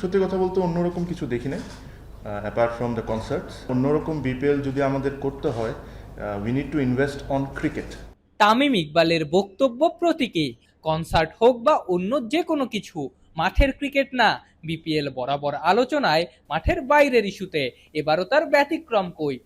সত্যি কথা বলতে অন্যরকম কিছু দেখি না অ্যাপার্ট ফ্রম দ্য কনসার্টস অন্যরকম বিপিএল যদি আমাদের করতে হয় we need to invest on cricket Tamim ইকবালের বক্তব্য প্রতীকী কনসার্ট হোক বা অন্য যে কোনো কিছু, মাঠের ক্রিকেট না। বিপিএল বরাবর আলোচনায় মাঠের বাইরের ইস্যুতে এবারও তার ব্যতিক্রম কই?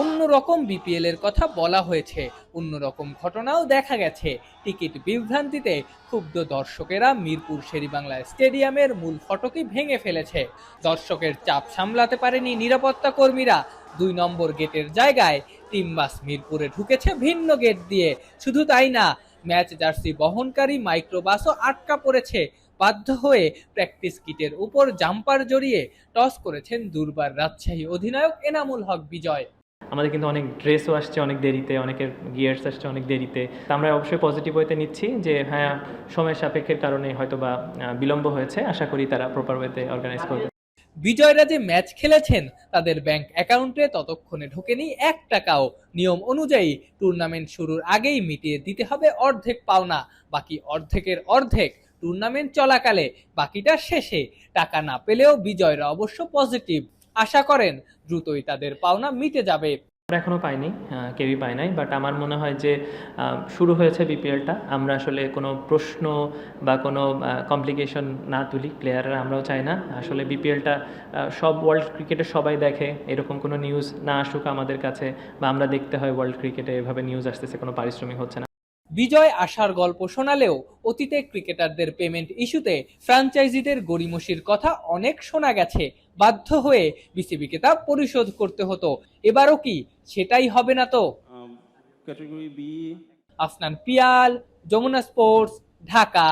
অন্যরকম বিপিএল এর কথা বলা হয়েছে। অন্যরকম ঘটনাও দেখা গেছে। টিকিট বিভ্রান্তিতে ক্ষুব্ধ দর্শকেরা মিরপুর শেরিবাংলা স্টেডিয়ামের মূল ফটকই ভেঙে ফেলেছে। দর্শকের চাপ সামলাতে পারেনি নিরাপত্তা কর্মীরা। দুই নম্বর গেটের জায়গায় টিম বাস মিরপুরে ঢুকেছে ভিন্ন গেট দিয়ে। শুধু তাই না, ম্যাচ জার্সি বহনকারী মাইক্রোবাসও আটকা পড়েছে। বাধ্য হয়ে প্র্যাকটিস কিটের উপর জাম্পার জড়িয়ে টস করেছেন দুর্বার রাজশাহী অধিনায়ক এনামুল হক বিজয়। আমাদের কিন্তু অনেক ড্রেসও আসছে অনেক দেরিতে, অনেকের গিয়ার্স আসছে অনেক দেরিতে। আমরা অবশ্যই পজিটিভ ওয়েতে নিচ্ছি যে হ্যাঁ সময় সাপেক্ষের কারণে হয়তো বা বিলম্ব হয়েছে। আশা করি তারা প্রপার ওয়েতে অর্গানাইজ করবে। বিজয়রা যে ম্যাচ খেলেছেন, তাদের ব্যাংক অ্যাকাউন্টে ততক্ষণে ঢোকেনি এক টাকাও। নিয়ম অনুযায়ী টুর্নামেন্ট শুরুর আগেই মিটিয়ে দিতে হবে অর্ধেক পাওনা। বাকি অর্ধেকের অর্ধেক টুর্নামেন্ট চলাকালে, বাকিটা শেষে। টাকা না পেলেও বিজয়রা অবশ্য পজিটিভ আশা করেন দ্রুতই তাদের পাওনা মিটে যাবে। এখনও পাইনি কেউই পাই নাই বাট আমার মনে হয় যে শুরু হয়েছে বিপিএলটা। আমরা আসলে কোনো প্রশ্ন বা কোনো কমপ্লিকেশন না তুলি প্লেয়াররা আমরাও চাই না। আসলে বিপিএলটা সব ওয়ার্ল্ড ক্রিকেটে সবাই দেখে, এরকম কোনো নিউজ না আসুক আমাদের কাছে, বা আমরা দেখতে হয় ওয়ার্ল্ড ক্রিকেটে এভাবে নিউজ আসতেছে, কোনো পারিশ্রমিক হচ্ছে না। বিজয় আসার গল্প শোনালেও অতীতে ক্রিকেটারদের পেমেন্ট ইস্যুতে ফ্র্যাঞ্চাইজিদের গড়িমসির কথা অনেক শোনা গেছে। বাধ্য হয়ে বিসিবিকে তা পরিশোধ করতে হতো। এবারও কি সেটাই হবে না তো? Um, Afnan Piyal Jamuna sports Dhaka.